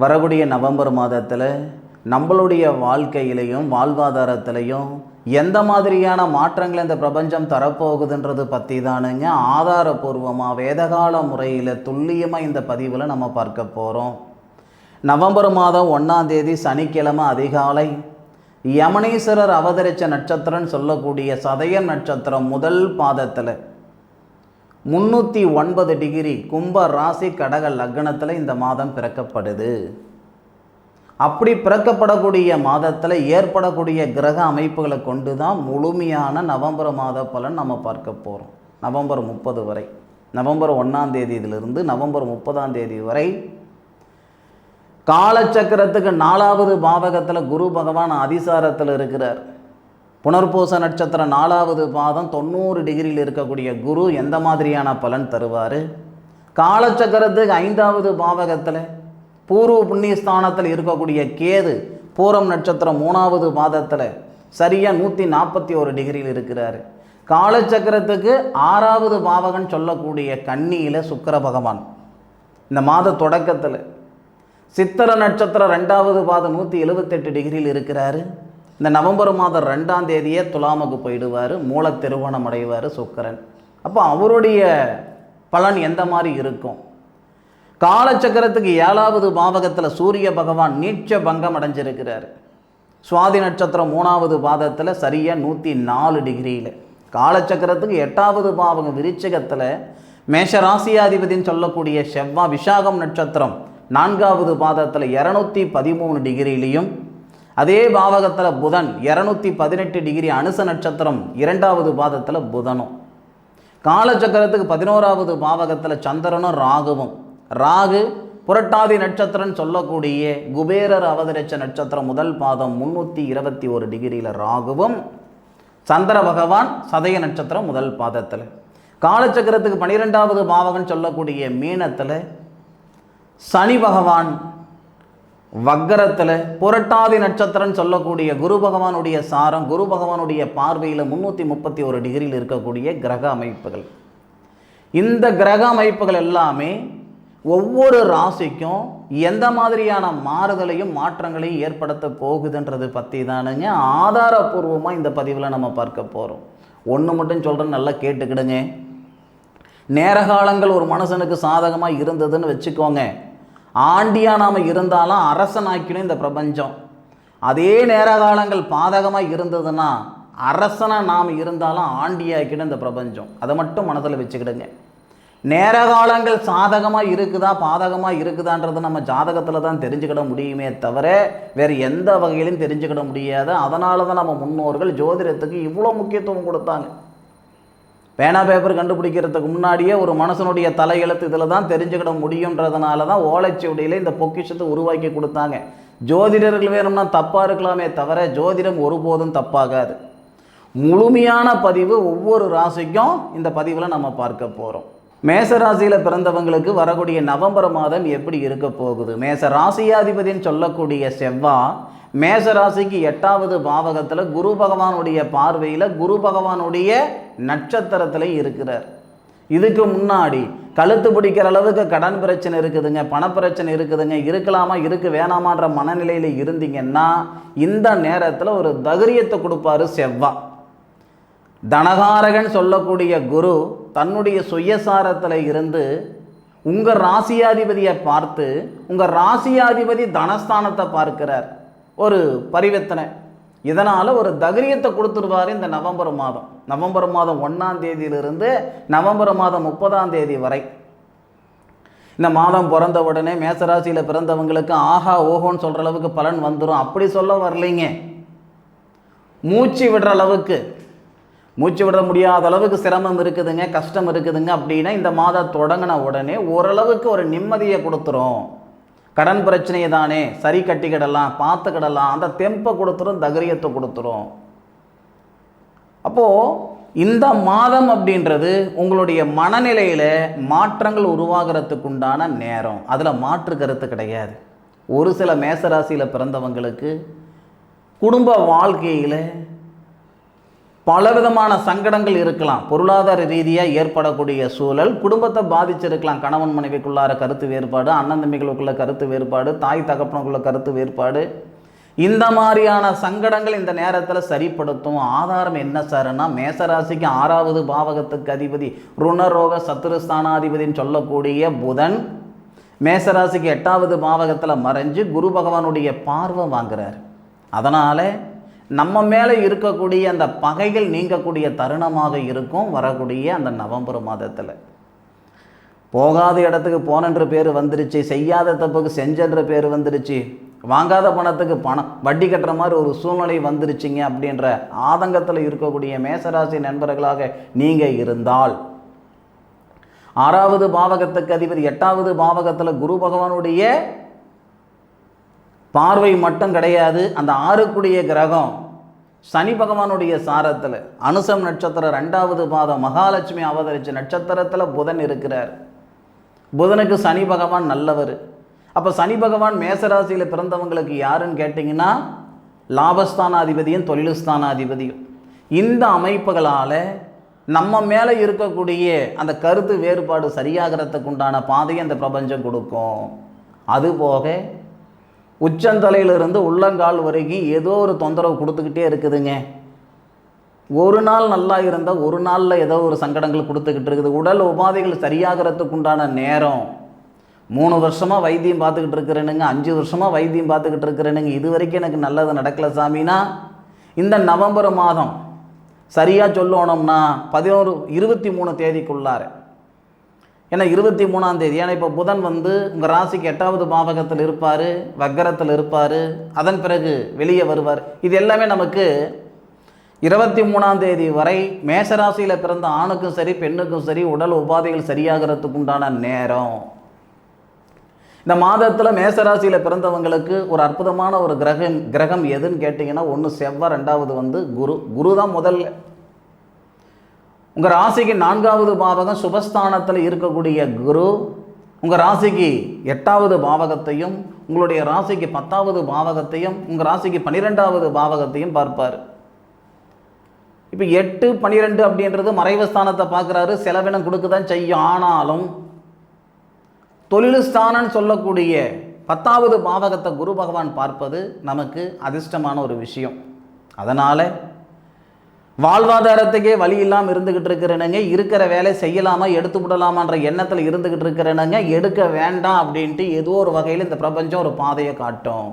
வரக்கூடிய நவம்பர் மாதத்தில் நம்மளுடைய வாழ்க்கையிலையும் வாழ்வாதாரத்திலையும் எந்த மாதிரியான மாற்றங்களை இந்த பிரபஞ்சம் தரப்போகுதுன்றது பற்றி தானுங்க ஆதாரபூர்வமாக வேதகால முறையில் துல்லியமாக இந்த பதிவில் நம்ம பார்க்க போகிறோம் நவம்பர் மாதம் ஒன்றாம் தேதி சனிக்கிழமை அதிகாலை யமனீஸ்வரர் அவதரித்த நட்சத்திரம்னு சொல்லக்கூடிய சதயம் நட்சத்திரம் முதல் பாதத்தில் முன்னூற்றி ஒன்பது டிகிரி கும்ப ராசி கடக லக்னத்தில் இந்த மாதம் பிறக்கப்படுது. அப்படி பிறக்கப்படக்கூடிய மாதத்தில் ஏற்படக்கூடிய கிரக அமைப்புகளை கொண்டு தான் முழுமையான நவம்பர் மாத பலன் நம்ம பார்க்க போகிறோம் நவம்பர் முப்பது வரை. நவம்பர் ஒன்றாம் தேதியிலிருந்து நவம்பர் முப்பதாம் தேதி வரை காலச்சக்கரத்துக்கு நாலாவது பாவகத்தில் குரு பகவான் அதிசாரத்தில் இருக்கிறார். புனர்பூச நட்சத்திரம் நாலாவது பாதம் தொண்ணூறு டிகிரியில் இருக்கக்கூடிய குரு எந்த மாதிரியான பலன் தருவார்? காலச்சக்கரத்துக்கு ஐந்தாவது பாவகத்தில் பூர்வ புண்ணியஸ்தானத்தில் இருக்கக்கூடிய கேது பூரம் நட்சத்திரம் மூணாவது பாதத்தில் சரியாக நூற்றி நாற்பத்தி ஒரு டிகிரியில் இருக்கிறார். காலச்சக்கரத்துக்கு ஆறாவது பாவகன் சொல்லக்கூடிய கன்னியில் சுக்கர பகவான். இந்த மாத தொடக்கத்தில் சித்திர நட்சத்திரம் ரெண்டாவது பாதம் நூற்றி எழுபத்தெட்டு டிகிரியில் இருக்கிறாரு. இந்த நவம்பர் மாதம் ரெண்டாம் தேதியே துலாமுக்கு போயிடுவார் மூல திருவோணம் அடைவார் சுக்கரன். அப்போ அவருடைய பலன் எந்த மாதிரி இருக்கும்? காலச்சக்கரத்துக்கு ஏழாவது பாவகத்தில் சூரிய பகவான் நீட்ச பங்கம் அடைஞ்சிருக்கிறார். சுவாதி நட்சத்திரம் மூணாவது பாதத்தில் சரியாக நூற்றி நாலு டிகிரியில். காலச்சக்கரத்துக்கு எட்டாவது பாவகம் விருச்சிகத்தில் மேஷ ராசியாதிபதின்னு சொல்லக்கூடிய செவ்வா விஷாகம் நட்சத்திரம் நான்காவது பாதத்தில் இரநூத்தி பதிமூணு டிகிரிலையும் அதே பாவகத்தில் புதன் இரநூத்தி பதினெட்டு டிகிரி அனுச நட்சத்திரம் இரண்டாவது பாதத்தில் புதனும். காலச்சக்கரத்துக்கு பதினோராவது பாவகத்தில் சந்திரனும் ராகுவும். ராகு புரட்டாதி நட்சத்திரம் சொல்லக்கூடிய குபேரர் அவதரிச்ச நட்சத்திரம் முதல் பாதம் முன்னூற்றி இருபத்தி ஒரு டிகிரியில் ராகுவும் சந்திர பகவான் சதய நட்சத்திரம் முதல் பாதத்தில். காலச்சக்கரத்துக்கு பனிரெண்டாவது பாவகன் சொல்லக்கூடிய மீனத்தில் சனி பகவான் வக்கரத்தில் புரட்டாதி நட்சத்திரம் சொல்லக்கூடிய குரு பகவானுடைய சாரம் குரு பகவானுடைய பார்வையில் முந்நூற்றி முப்பத்தி ஒரு டிகிரியில் இருக்கக்கூடிய கிரக அமைப்புகள். இந்த கிரக அமைப்புகள் எல்லாமே ஒவ்வொரு ராசிக்கும் எந்த மாதிரியான மாறுதலையும் மாற்றங்களையும் ஏற்படுத்த போகுதுன்றது பற்றி தானுங்க ஆதாரபூர்வமாக இந்த பதிவில் நம்ம பார்க்க போகிறோம் ஒன்று மட்டும் சொல்கிறேன் நல்லா கேட்டுக்கிடுங்க. நேரகாலங்கள் ஒரு மனுஷனுக்கு சாதகமாக இருந்ததுன்னு வச்சுக்கோங்க. ஆண்டியாக நாம் இருந்தாலும் அரசனாக்கிடும் இந்த பிரபஞ்சம். அதே நேர காலங்கள் பாதகமாக இருந்ததுன்னா அரசனாக நாம் இருந்தாலும் ஆண்டியாக்கிடும் இந்த பிரபஞ்சம். அதை மட்டும் மனதில் வச்சுக்கிடுங்க. நேர காலங்கள் சாதகமாக இருக்குதா பாதகமாக இருக்குதான்றது நம்ம ஜாதகத்தில் தான் தெரிஞ்சுக்கிட முடியுமே தவிர வேறு எந்த வகையிலும் தெரிஞ்சுக்கிட முடியாது. அதனால தான் நம்ம முன்னோர்கள் ஜோதிடத்துக்கு இவ்வளோ முக்கியத்துவம் கொடுத்தாங்க. பேனா பேப்பர் கண்டுபிடிக்கிறதுக்கு முன்னாடியே ஒரு மனுஷனுடைய தலையெழுத்து இதில் தான் தெரிஞ்சுக்கிட முடியுன்றதுனால தான் ஓலைச்சுவடியில் இந்த பொக்கிஷத்தை உருவாக்கி கொடுத்தாங்க. ஜோதிடர்கள் வேணும்னா தப்பாக இருக்கலாமே தவிர ஜோதிடம் ஒருபோதும் தப்பாகாது. முழுமையான பதிவு ஒவ்வொரு ராசிக்கும் இந்த பதிவில் நம்ம பார்க்க போகிறோம் மேச ராசியில் பிறந்தவங்களுக்கு வரக்கூடிய நவம்பர் மாதம் எப்படி இருக்க போகுது? மேச ராசியாதிபதின்னு சொல்லக்கூடிய செவ்வா மேச ராசிக்கு எட்டாவது பாவகத்தில் குரு பகவானுடைய பார்வையில் குரு பகவானுடைய நட்சத்திரத்தில் இருக்கிறார். இதுக்கு முன்னாடி கழுத்து பிடிக்கிற அளவுக்கு கடன் பிரச்சனை இருக்குதுங்க பணப்பிரச்சனை இருக்குதுங்க இருக்கலாமா இருக்கு வேணாமான்ற மனநிலையில் இருந்தீங்கன்னா இந்த நேரத்தில் ஒரு தகரியத்தை கொடுப்பாரு செவ்வா. தனகாரகன் சொல்லக்கூடிய குரு தன்னுடைய சுயசாரத்தில் இருந்து உங்கள் ராசியாதிபதியை பார்த்து உங்கள் ராசியாதிபதி தனஸ்தானத்தை பார்க்கிறார். ஒரு பரிவர்த்தனை. இதனால் ஒரு தகரியத்தை கொடுத்துருவார் இந்த நவம்பர் மாதம். நவம்பர் மாதம் ஒன்றாம் தேதியிலிருந்து நவம்பர் மாதம் முப்பதாம் தேதி வரை. இந்த மாதம் பிறந்த உடனே மேசராசியில் பிறந்தவங்களுக்கு ஆஹா ஓஹோன்னு சொல்கிற அளவுக்கு பலன் வந்துடும் அப்படி சொல்ல வரலைங்க. மூச்சு விடுற அளவுக்கு. மூச்சு விட முடியாத அளவுக்கு சிரமம் இருக்குதுங்க கஷ்டம் இருக்குதுங்க அப்படின்னா இந்த மாதம் தொடங்கின உடனே ஓரளவுக்கு ஒரு நிம்மதியை கொடுத்துரும். கடன் பிரச்சனையை தானே சரி கட்டிக்கிடலாம் பார்த்துக்கிடலாம் அந்த தெம்பை கொடுத்துரும் தகரியத்தை கொடுத்துரும். அப்போது இந்த மாதம் அப்படின்றது உங்களுடைய மனநிலையில் மாற்றங்கள் உருவாகிறதுக்கு உண்டான நேரம். அதில் மாற்று கருத்து கிடையாது. ஒரு சில மேசராசியில் பிறந்தவங்களுக்கு குடும்ப வாழ்க்கையில் பலவிதமான சங்கடங்கள் இருக்கலாம். பொருளாதார ரீதியாக ஏற்படக்கூடிய சூழல் குடும்பத்தை பாதிச்சிருக்கலாம். கணவன் மனைவிக்குள்ளார கருத்து வேறுபாடு அண்ணன் தம்பிகளுக்குள்ள கருத்து வேறுபாடு தாய் தகப்பனுக்குள்ள கருத்து வேறுபாடு. இந்த மாதிரியான சங்கடங்கள் இந்த நேரத்தில் சரிப்படுத்தும். ஆதாரம் என்ன சார்னா மேசராசிக்கு ஆறாவது பாவகத்துக்கு அதிபதி ருணரோக சத்துருஸ்தானாதிபதினு சொல்லக்கூடிய புதன் மேசராசிக்கு எட்டாவது பாவகத்தில் மறைஞ்சு குரு பகவானுடைய பார்வை வாங்குறார். அதனால் நம்ம மேலே இருக்கக்கூடிய அந்த பகைகள் நீங்கக்கூடிய தருணமாக இருக்கும் வரக்கூடிய அந்த நவம்பர் மாதத்தில். போகாத இடத்துக்கு போனன்ற பேர் வந்துருச்சு செய்யாத தப்புக்கு செஞ்சன்ற பேர் வந்துருச்சு வாங்காத பணத்துக்கு பணம் வட்டி கட்டுற மாதிரி ஒரு சூழ்நிலை வந்துருச்சுங்க அப்படின்ற ஆதங்கத்தில் இருக்கக்கூடிய மேசராசி நண்பர்களாக நீங்கள் இருந்தால். ஆறாவது பாவகத்துக்கு அதிபதி எட்டாவது பாவகத்தில் குரு பகவானுடைய பார்வை மட்டும் கிடையாது அந்த ஆறுக்குடிய கிரகம் சனி பகவானுடைய சாரத்தில் அனுசம் நட்சத்திரம் ரெண்டாவது பாதம் மகாலட்சுமி அவதரிச்ச நட்சத்திரத்தில் புதன் இருக்கிறார். புதனுக்கு சனி பகவான் நல்லவர். அப்போ சனி பகவான் மேசராசியில் பிறந்தவங்களுக்கு யாருன்னு கேட்டிங்கன்னா லாபஸ்தானாதிபதியும் தொழிலுஸ்தானாதிபதியும். இந்த அமைப்புகளால் நம்ம மேலே இருக்கக்கூடிய அந்த கருத்து வேறுபாடு சரியாகிறதுக்கு உண்டான பாதையை அந்த பிரபஞ்சம் கொடுக்கும். அதுபோக உச்சந்தலையிலிருந்து உள்ளங்கால் வரைக்கும் ஏதோ ஒரு தொந்தரவு கொடுத்துக்கிட்டே இருக்குதுங்க. ஒரு நாள் நல்லா இருந்தால் ஒரு நாளில் ஏதோ ஒரு சங்கடங்கள் கொடுத்துக்கிட்டு இருக்குது. உடல் உபாதைகள் சரியாகிறதுக்கு உண்டான நேரம். மூணு வருஷமாக வைத்தியம் பார்த்துக்கிட்டு இருக்கிறேனுங்க அஞ்சு வருஷமாக வைத்தியம் பார்த்துக்கிட்டு இருக்கிறேனுங்க. இது வரைக்கும் எனக்கு நல்லது நடக்கல சாமினா இந்த நவம்பர் மாதம் சரியாக சொல்லணும்னா பதினோரு இருபத்தி மூணு தேதிக்குள்ளார ஏன்னா இருபத்தி மூணாம் தேதி ஏன்னா இப்போ புதன் வந்து உங்கள் ராசிக்கு எட்டாவது பாவகத்தில் இருப்பார் வக்கரத்தில் இருப்பார் அதன் பிறகு வெளியே வருவார். இது எல்லாமே நமக்கு இருபத்தி மூணாம் தேதி வரை மேசராசியில் பிறந்த ஆணுக்கும் சரி பெண்ணுக்கும் சரி உடல் உபாதைகள் சரியாகிறதுக்கு உண்டான நேரம். இந்த மாதத்தில் மேசராசியில் பிறந்தவங்களுக்கு ஒரு அற்புதமான ஒரு கிரகம் கிரகம் எதுன்னு கேட்டிங்கன்னா ஒன்று செவ்வாய் ரெண்டாவது வந்து குரு. குரு தான் முதல்ல. உங்கள் ராசிக்கு நான்காவது பாவகம் சுபஸ்தானத்தில் இருக்கக்கூடிய குரு உங்கள் ராசிக்கு எட்டாவது பாவகத்தையும் உங்களுடைய ராசிக்கு பத்தாவது பாவகத்தையும் உங்கள் ராசிக்கு பன்னிரெண்டாவது பாவகத்தையும் பார்ப்பார். இப்போ எட்டு பன்னிரெண்டு அப்படின்றது மறைவு ஸ்தானத்தை பார்க்குறாரு. செலவினம் கொடுக்க தான் செய்யும். ஆனாலும் தொழில் ஸ்தானம்னு சொல்லக்கூடிய பத்தாவது பாவகத்தை குரு பகவான் பார்ப்பது நமக்கு அதிர்ஷ்டமான ஒரு விஷயம். அதனால் வாழ்வாதாரத்துக்கே வழி இல்லாமல் இருந்துக்கிட்டு இருக்கிறேனுங்க. இருக்கிற வேலை செய்யலாமா எடுத்து விடலாமான்ற எண்ணத்தில் இருந்துக்கிட்டு இருக்கிறனுங்க. எடுக்க வேண்டாம் அப்படின்ட்டு ஏதோ ஒரு வகையில் இந்த பிரபஞ்சம் ஒரு பாதையை காட்டும்.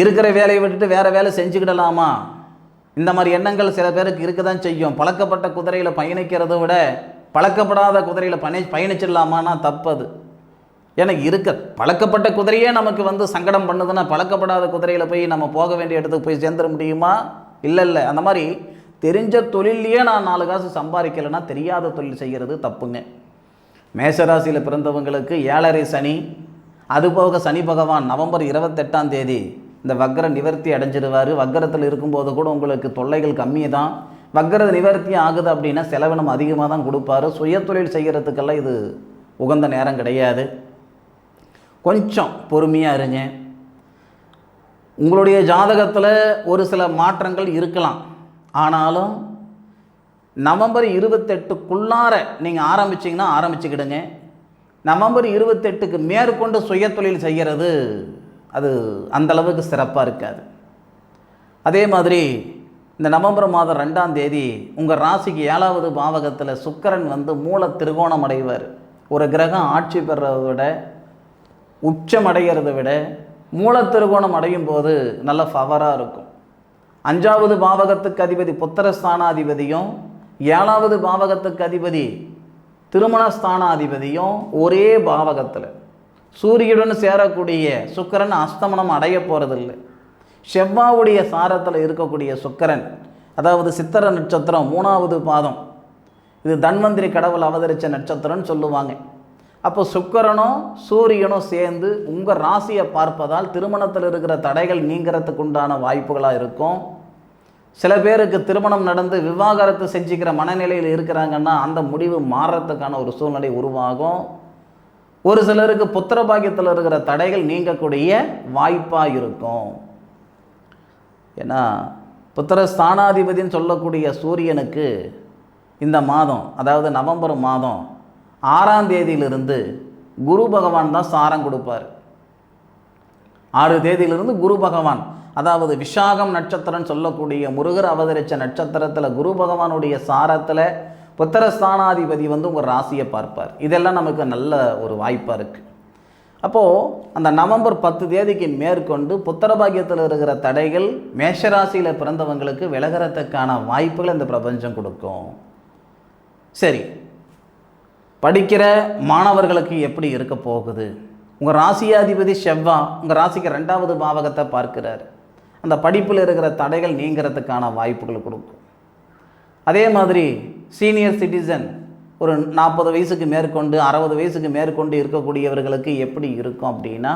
இருக்கிற வேலையை விட்டுட்டு வேறு வேலை செஞ்சுக்கிடலாமா? இந்த மாதிரி எண்ணங்கள் சில பேருக்கு இருக்க தான் செய்யும். பழக்கப்பட்ட குதிரையில் பயணிக்கிறத விட பழக்கப்படாத குதிரையில் பயணி பயணிச்சிடலாமான்னா தப்பது. ஏன்னா இருக்க பழக்கப்பட்ட குதிரையே நமக்கு வந்து சங்கடம் பண்ணுதுன்னா பழக்கப்படாத குதிரையில் போய் நம்ம போக வேண்டிய இடத்துக்கு போய் சேர்ந்துட முடியுமா? இல்லை இல்லை. அந்த மாதிரி தெரிஞ்ச தொழிலையே நான் நாலு காசு சம்பாதிக்கலைன்னா தெரியாத தொழில் செய்கிறது தப்புங்க. மேஷராசியில் பிறந்தவங்களுக்கு ஏழரை சனி அதுபோக சனி பகவான் நவம்பர் இருபத்தெட்டாம் தேதி இந்த வக்கர நிவர்த்தி அடைஞ்சிருவார். வக்கரத்தில் இருக்கும்போது கூட உங்களுக்கு தொல்லைகள் கம்மி தான் வக்கர நிவர்த்தி ஆகுது அப்படின்னா செலவினம் அதிகமாக தான் கொடுப்பாரு. சுயதொழில் செய்கிறதுக்கெல்லாம் இது உகந்த நேரம் கிடையாது. கொஞ்சம் பொறுமையாக இருங்க. உங்களுடைய ஜாதகத்தில் ஒரு சில மாற்றங்கள் இருக்கலாம். ஆனாலும் நவம்பர் இருபத்தெட்டுக்குள்ளார நீங்கள் ஆரம்பிச்சிங்கன்னா ஆரம்பிச்சுக்கிடுங்க. நவம்பர் இருபத்தெட்டுக்கு மேற்கொண்டு சுயத்தொழில் செய்கிறது அது அந்தளவுக்கு சிறப்பாக இருக்காது. அதே மாதிரி இந்த நவம்பர் மாதம் ரெண்டாம் தேதி உங்கள் ராசிக்கு ஏழாவது பாவகத்தில் சுக்கரன் வந்து மூல திருகோணம் அடைவார். ஒரு கிரகம் ஆட்சி பெறதை விட உச்சம் அடைகிறத விட மூல திருகோணம் அடையும் போது நல்ல ஃபவராக இருக்கும். அஞ்சாவது பாவகத்துக்கு அதிபதி புத்திரஸ்தானாதிபதியும் ஏழாவது பாவகத்துக்கு அதிபதி திருமணஸ்தானாதிபதியும் ஒரே பாவகத்தில். சூரியனுடன் சேரக்கூடிய சுக்கிரன் அஸ்தமனம் அடைய போகிறதில்லை செவ்வாவுடைய சாரத்தில் இருக்கக்கூடிய சுக்கரன் அதாவது சித்திர நட்சத்திரம் மூணாவது பாதம் இது தன்வந்திரி கடவுள் அவதரித்த நட்சத்திரம்னு சொல்லுவாங்க. அப்போ சுக்கரனும் சூரியனும் சேர்ந்து உங்கள் ராசியை பார்ப்பதால் திருமணத்தில் இருக்கிற தடைகள் நீங்கிறதுக்கு உண்டான வாய்ப்புகளாக இருக்கும். சில பேருக்கு திருமணம் நடந்து விவாகரத்து செஞ்சுக்கிற மனநிலையில் இருக்கிறாங்கன்னா அந்த முடிவு மாறுறதுக்கான ஒரு சூழ்நிலை உருவாகும். ஒரு சிலருக்கு புத்திர பாக்கியத்தில் இருக்கிற தடைகள் நீங்கக்கூடிய வாய்ப்பாக இருக்கும். ஏன்னா புத்திர ஸ்தானாதிபதினு சொல்லக்கூடிய சூரியனுக்கு இந்த மாதம் அதாவது நவம்பர் மாதம் ஆறாம் தேதியிலிருந்து குரு பகவான் தான் சாரம் கொடுப்பார். ஆறு தேதியிலிருந்து குரு பகவான் அதாவது விஷாகம் நட்சத்திரம்னு சொல்லக்கூடிய முருகர் அவதரித்த நட்சத்திரத்தில் குரு பகவானுடைய சாரத்தில் புத்திரஸ்தானாதிபதி வந்து உங்கள் ராசியை பார்ப்பார். இதெல்லாம் நமக்கு நல்ல ஒரு வாய்ப்பாக இருக்குது அப்போது அந்த நவம்பர் பத்து தேதிக்கு மேற்கொண்டு புத்திரபாகியத்தில் இருக்கிற தடைகள் மேஷராசியில் பிறந்தவங்களுக்கு விலகிறதுக்கான வாய்ப்புகள் இந்த பிரபஞ்சம் கொடுக்கும். சரி படிக்கிற மாணவர்களுக்கு எப்படி இருக்க போகுது? உங்கள் ராசியாதிபதி செவ்வா உங்கள் ராசிக்கு ரெண்டாவது பாவகத்தை பார்க்கிறார். அந்த படிப்பில் இருக்கிற தடைகள் நீங்கிறதுக்கான வாய்ப்புகள் கொடுக்கும். அதே மாதிரி சீனியர் சிட்டிசன் ஒரு நாற்பது வயசுக்கு மேற்கொண்டு அறுபது வயசுக்கு மேற்கொண்டு இருக்கக்கூடியவர்களுக்கு எப்படி இருக்கும் அப்படின்னா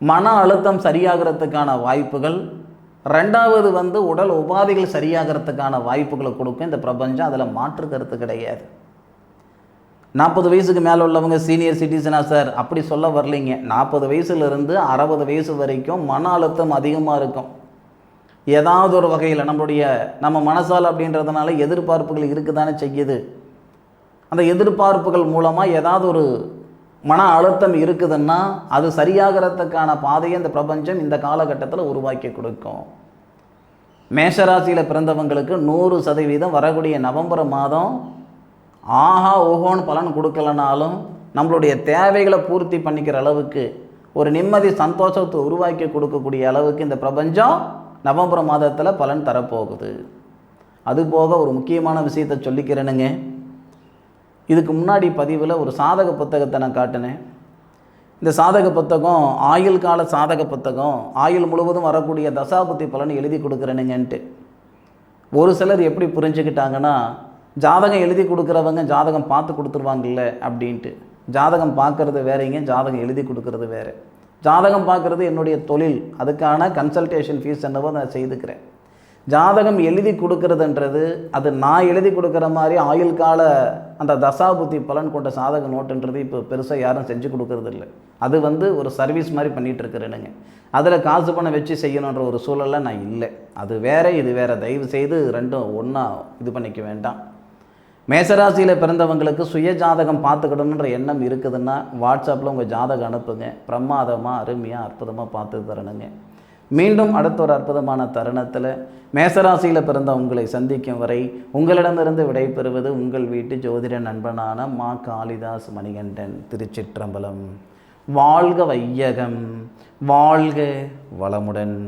மன அழுத்தம் சரியாகிறதுக்கான வாய்ப்புகள் ரெண்டாவது வந்து உடல் உபாதைகள் சரியாகிறதுக்கான வாய்ப்புகளை கொடுக்கும். இந்த பிரபஞ்சம் அதில் மாற்று கருத்து கிடையாது. நாற்பது வயசுக்கு மேலே உள்ளவங்க சீனியர் சிட்டிசனா சார் அப்படி சொல்ல வரலைங்க. நாற்பது வயசுலேருந்து அறுபது வயசு வரைக்கும் மன அழுத்தம் அதிகமாக இருக்கும். ஏதாவது ஒரு வகையில் நம்மளுடைய நம்ம மனசால் அப்படின்றதுனால எதிர்பார்ப்புகள் இருக்குதானே செய்யுது. அந்த எதிர்பார்ப்புகள் மூலமாக ஏதாவது ஒரு மன அழுத்தம் இருக்குதுன்னா அது சரியாகிறதுக்கான பாதையை இந்த பிரபஞ்சம் இந்த காலகட்டத்தில் உருவாக்கி கொடுக்கும். மேஷராசியில் பிறந்தவங்களுக்கு நூறு சதவீதம் வரக்கூடிய நவம்பர் மாதம் ஆஹா ஓஹோன்னு பலன் கொடுக்கலனாலும் நம்மளுடைய தேவைகளை பூர்த்தி பண்ணிக்கிற அளவுக்கு ஒரு நிம்மதி சந்தோஷத்தை உருவாக்கி கொடுக்கக்கூடிய அளவுக்கு இந்த பிரபஞ்சம் நவம்பர் மாதத்தில் பலன் தரப்போகுது. அதுபோக ஒரு முக்கியமான விஷயத்தை சொல்லிக்கிறேனுங்க. இதுக்கு முன்னாடி பதிவில் ஒரு சாதக புத்தகத்தை நான் காட்டினேன். இந்த சாதக புத்தகம் ஆயுள் கால சாதக புத்தகம் ஆயுள் முழுவதும் வரக்கூடிய தசாபுத்தி பலன் எழுதி கொடுக்குறேனுங்கன்ட்டு. ஒரு சிலர் எப்படி புரிஞ்சுக்கிட்டாங்கன்னா ஜாதகம் எழுதி கொடுக்குறவங்க ஜாதகம் பார்த்து கொடுத்துருவாங்கல்ல அப்படின்ட்டு. ஜாதகம் பார்க்குறது வேறங்க ஜாதகம் எழுதி கொடுக்கறது வேறு. ஜாதகம் பார்க்குறது என்னுடைய தொழில் அதுக்கான கன்சல்டேஷன் ஃபீஸ் என்னவோ நான் செய்துக்கிறேன். ஜாதகம் எழுதி கொடுக்கறதுன்றது அது நான் எழுதி கொடுக்குற மாதிரி ஆயுள் கால அந்த தசாபுத்தி பலன் கொண்ட சாதக நோட்டுன்றது இப்போ பெருசாக யாரும் செஞ்சு கொடுக்கறது இல்லை. அது வந்து ஒரு சர்வீஸ் மாதிரி பண்ணிகிட்ருக்குறேனுங்க அதில் காசு பணம் வச்சு செய்யணுன்ற ஒரு சூழலில் நான் இல்லை. அது வேற இது வேறு. தயவு செய்து ரெண்டும் ஒன்றா இது பண்ணிக்க வேண்டாம். மேசராசியில் பிறந்தவங்களுக்கு சுய ஜாதகம் பார்த்துக்கிடணுன்ற எண்ணம் இருக்குதுன்னா வாட்ஸ்அப்பில் உங்கள் ஜாதகம் அனுப்புங்க. பிரமாதமாக அருமையாக அற்புதமாக பார்த்து தரணுங்க. மீண்டும் அடுத்த ஒரு அற்புதமான தருணத்தில் மேசராசியில் பிறந்த உங்களை சந்திக்கும் வரை உங்களிடமிருந்து விடைபெறுவது உங்கள் வீட்டு ஜோதிட நண்பனான மா காளிதாஸ் மணிகண்டன் திருச்சிற்றம்பலம். வாழ்க வையகம் வாழ்க வளமுடன்.